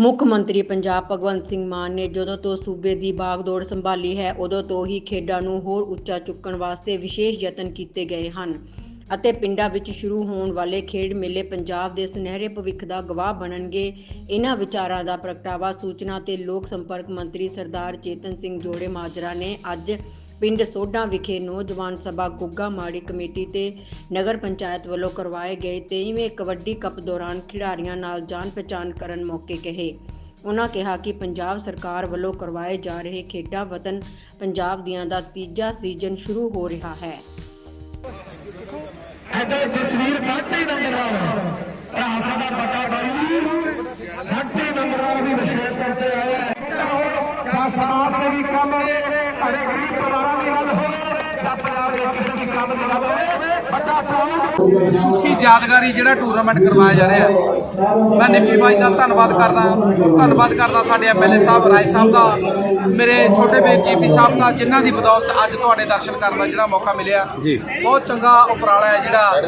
ਮੁੱਖ ਮੰਤਰੀ ਪੰਜਾਬ ਭਗਵੰਤ ਸਿੰਘ ਮਾਨ ਨੇ ਜਦੋਂ ਤੋਂ ਸੂਬੇ ਦੀ ਬਾਗਡੋਰ ਸੰਭਾਲੀ ਹੈ, ਉਦੋਂ ਤੋਂ ਹੀ ਖੇਡਾਂ ਨੂੰ ਹੋਰ ਉੱਚਾ ਚੁੱਕਣ ਵਾਸਤੇ ਵਿਸ਼ੇਸ਼ ਯਤਨ ਕੀਤੇ ਗਏ ਹਨ ਅਤੇ ਪਿੰਡਾਂ ਵਿੱਚ ਸ਼ੁਰੂ ਹੋਣ ਵਾਲੇ ਖੇਡ ਮੇਲੇ ਪੰਜਾਬ ਦੇ ਸੁਨਹਿਰੇ ਭਵਿੱਖ ਦਾ ਗਵਾਹ ਬਣਨਗੇ। ਇਹਨਾਂ ਵਿਚਾਰਾਂ ਦਾ ਪ੍ਰਗਟਾਵਾ ਸੂਚਨਾ ਤੇ ਲੋਕ ਸੰਪਰਕ ਮੰਤਰੀ ਸਰਦਾਰ ਚੇਤਨ ਸਿੰਘ ਜੋੜੇ ਮਾਜਰਾ ਨੇ ਅੱਜ ਪਿੰਡ ਸੋਢਾ ਵਿਖੇ ਨੌਜਵਾਨ ਸਭਾ ਗੁੱਗਾ ਮਾੜੀ ਕਮੇਟੀ ਤੇ ਨਗਰ ਪੰਚਾਇਤ ਵੱਲੋਂ ਕਰਵਾਏ ਗਏ 23ਵੇਂ ਕਬੱਡੀ ਕੱਪ ਦੌਰਾਨ ਖਿਡਾਰੀਆਂ ਨਾਲ ਜਾਣ ਪਛਾਣ ਕਰਨ ਮੌਕੇ ਕਹੇ। ਉਹਨਾਂ ਕਿਹਾ ਕਿ ਪੰਜਾਬ ਸਰਕਾਰ ਵੱਲੋਂ ਕਰਵਾਏ ਜਾ ਰਹੇ ਖੇਡਾਂ ਵਤਨ ਪੰਜਾਬ ਦੀਆਂ ਦਾ ਤੀਜਾ ਸੀਜ਼ਨ ਸ਼ੁਰੂ ਹੋ ਰਿਹਾ ਹੈ। ਇੱਧਰ ਜਸਵੀਰ ਘੱਟੇ ਨੰਬਰ ਵਾਲਾ ਭਰਾ ਸਾਡਾ ਪੱਕਾ ਬਾਈ ਘੱਟੇ ਨੰਬਰ ਵਾਲਾ ਵੀ ਵਿਸ਼ੇਸ਼ ਕਰਕੇ ਆਇਆ। ਹੈ ਕਾ ਸਮਾਜ ਦੇ ਵੀ ਕੰਮ ਅਰੇ ਗਰੀਬ ਪਰਿਵਾਰਾਂ ਦੀ ਹੱਲ ਹੋਵੇ, ਜਾਂ ਪੰਜਾਬ ਦੇ ਕਿਸੇ ਵੀ ਕੰਮ ਦੀ ਹੱਲ ਹੋਵੇ। ਸੁੱਖੀ ਯਾਦਗਾਰੀ ਜਿਹੜਾ ਟੂਰਨਾਮੈਂਟ ਕਰਵਾਇਆ ਜਾ ਰਿਹਾ ਹੈ। ਮੈਂ ਨਿੱਪੀ ਬਾਈ ਦਾ ਧੰਨਵਾਦ ਕਰਦਾ ਧੰਨਵਾਦ ਕਰਦਾ ਸਾਡੇ ਐਮਐਲਏ ਸਾਹਿਬ ਰਾਏ ਸਾਹਿਬ ਦਾ ਮੇਰੇ ਛੋਟੇ ਵੀਰ ਜੀਪੀ ਸਾਹਿਬ ਦਾ ਜਿਨ੍ਹਾਂ ਦੀ ਬਦੌਲਤ ਅੱਜ ਤੁਹਾਡੇ ਦਰਸ਼ਨ ਕਰਨ ਦਾ ਜਿਹੜਾ ਮੌਕਾ ਮਿਲਿਆ। ਬਹੁਤ ਚੰਗਾ ਉਪਰਾਲਾ ਹੈ ਜਿਹੜਾ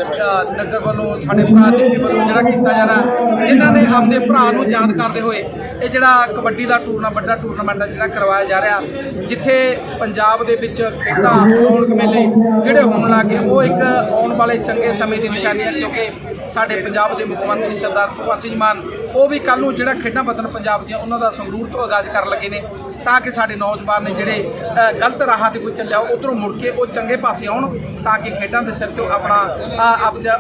ਨਗਰ ਵੱਲੋਂ ਸਾਡੇ ਭਰਾ ਨਿੱਪੀ ਵੱਲੋਂ ਜਿਹੜਾ ਕੀਤਾ ਜਾ ਰਿਹਾ। ਜਿਨ੍ਹਾਂ ਨੇ ਆਪਣੇ ਭਰਾ ਨੂੰ ਯਾਦ ਕਰਦੇ ਹੋਏ ਇਹ ਜਿਹੜਾ ਕਬੱਡੀ ਦਾ ਟੂਰਨਾਮੈਂਟ ਵੱਡਾ ਟੂਰਨਾਮੈਂਟ ਜਿਹੜਾ ਕਰਵਾਇਆ ਜਾ ਰਿਹਾ। ਜਿੱਥੇ ਪੰਜਾਬ ਦੇ ਵਿੱਚ ਖੇਡਾਂ ਰੌਣਕ ਮੇਲੇ ਜਿਹੜੇ ਹੋਣ ਲੱਗੇ ਉਹ ਇੱਕ ਆਉਣ ਵਾਲੇ ਚੰਗੇ ਸਮੇਂ ਦੀ ਨਿਸ਼ਾਨੀ ਹੈ, ਕਿਉਂਕਿ ਸਾਡੇ ਪੰਜਾਬ ਦੇ ਮੁੱਖ ਮੰਤਰੀ ਸਰਦਾਰ ਭਗਵੰਤ ਸਿੰਘ ਮਾਨ, ਉਹ ਵੀ ਕੱਲ ਨੂੰ ਜਿਹੜਾ ਖੇਡਾਂ ਵਤਨ ਪੰਜਾਬ ਦੀਆਂ, ਉਹਨਾਂ ਦਾ ਸੰਗਰੂਰ ਤੋਂ ਆਗਾਜ਼ ਕਰਨ ਲੱਗੇ ਨੇ। ਤਾਂ ਕਿ ਸਾਡੇ ਨੌਜਵਾਨ ਨੇ ਜਿਹੜੇ ਗਲਤ ਰਾਹਾਂ ਤੇ ਕੋਈ ਚੱਲਿਆ ਉਧਰੋਂ ਮੁੜ ਕੇ ਉਹ ਚੰਗੇ ਪਾਸੇ ਆਉਣ, ਤਾਂ ਕਿ ਖੇਡਾਂ ਦੇ ਸਿਰ ਤੇ ਉਹ ਆਪਣਾ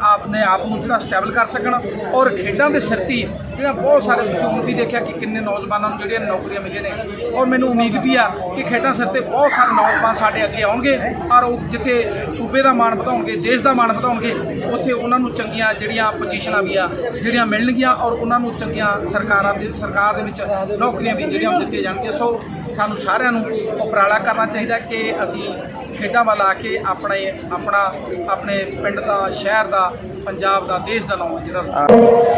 ਆਪਣੇ ਆਪ ਨੂੰ ਜਿਹੜਾ ਸਟੇਬਲ ਕਰ ਸਕਣ। ਔਰ ਖੇਡਾਂ ਦੇ ਸਿਰ ਤੇ ਜਿਹੜਾ ਬਹੁਤ ਸਾਰੇ ਤੁਸੀਂ ਹੁਣ ਵੀ ਦੇਖਿਆ ਕਿ ਕਿੰਨੇ ਨੌਜਵਾਨਾਂ ਨੂੰ ਜਿਹੜੀਆਂ ਨੌਕਰੀਆਂ ਮਿਲੀਆਂ ਨੇ। ਔਰ ਮੈਨੂੰ ਉਮੀਦ ਵੀ ਆ ਕਿ ਖੇਡਾਂ ਸਿਰ ਤੇ ਬਹੁਤ ਸਾਰੇ ਨੌਜਵਾਨ ਸਾਡੇ ਅੱਗੇ ਆਉਣਗੇ, ਔਰ ਉਹ ਜਿੱਥੇ ਸੂਬੇ ਦਾ ਮਾਣ ਵਧਾਉਣਗੇ, ਦੇਸ਼ ਦਾ ਮਾਣ ਵਧਾਉਣਗੇ, ਉੱਥੇ ਉਹਨਾਂ ਨੂੰ ਚੰਗੀਆਂ ਜਿਹੜੀਆਂ ਪੋਜੀਸ਼ਨਾਂ ਵੀ ਆ, ਜਿਹੜੀਆਂ ਮਿਲਣਗੀਆਂ, ਔਰ ਉਹਨਾਂ ਨੂੰ ਚੰਗੀਆਂ ਸਰਕਾਰਾਂ ਦੇ, ਸਰਕਾਰ ਦੇ ਵਿੱਚ ਨੌਕਰੀਆਂ ਵੀ ਜਿਹੜੀਆਂ ਉਹ ਦਿੱਤੀਆਂ ਜਾਣਗੀਆਂ। ਸੋ ਸਾਨੂੰ ਸਾਰਿਆਂ ਨੂੰ ਉਪਰਾਲਾ ਕਰਨਾ ਚਾਹੀਦਾ ਕਿ ਅਸੀਂ ਖੇਡਾਂ ਵੱਲ ਆ ਕੇ ਆਪਣੇ, ਆਪਣਾ, ਆਪਣੇ ਪਿੰਡ ਦਾ, ਸ਼ਹਿਰ ਦਾ, ਪੰਜਾਬ ਦਾ, ਦੇਸ਼ ਦਾ ਨਾਮ ਜਿਹੜਾ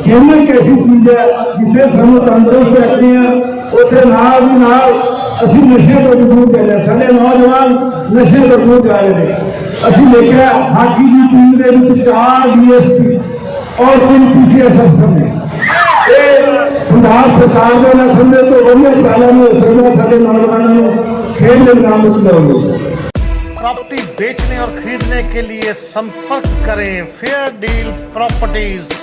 ਖੇਡਣਾ ਇੱਕ ਚੀਜ਼ ਹੈ ਜਿੱਥੇ ਸਾਨੂੰ ਤੰਦਰੁਸਤ ਰੱਖਦੇ ਆ, ਉੱਥੇ ਨਾਲ ਦੀ ਨਾਲ ਅਸੀਂ ਨਸ਼ੇ ਤੋਂ ਦੂਰ ਜਾਂਦੇ ਸਾਡੇ ਨੌਜਵਾਨ ਨਸ਼ੇ ਤੋਂ ਦੂਰ ਜਾ ਨੇ। ਅਸੀਂ ਦੇਖਿਆ ਹਾਕੀ ਦੀ ਟੀਮ ਦੇ ਵਿੱਚ ਚਾਰ ਡੀਐਸਪੀ ਔਰ ਤਿੰਨ ਪੀਸੀਐਸ ਅਫਸਰ ਨੇ। ਇਹ ਪੰਜਾਬ ਸਰਕਾਰ ਦੇ ਨਸਲ ਦੇ ਤੋਂ ਵਧੀਆ ਪ੍ਰਾਲਾ ਨੂੰ ਹੋ ਸਕਦਾ ਸਾਡੇ ਨੌਜਵਾਨਾਂ ਨੂੰ ਖੇਡ ਦੇ ਨਾਮ ਵਿੱਚ ਲਿਆਉਣ प्रॉपर्टी बेचने और खरीदने के लिए संपर्क करें फेयर डील प्रॉपर्टीज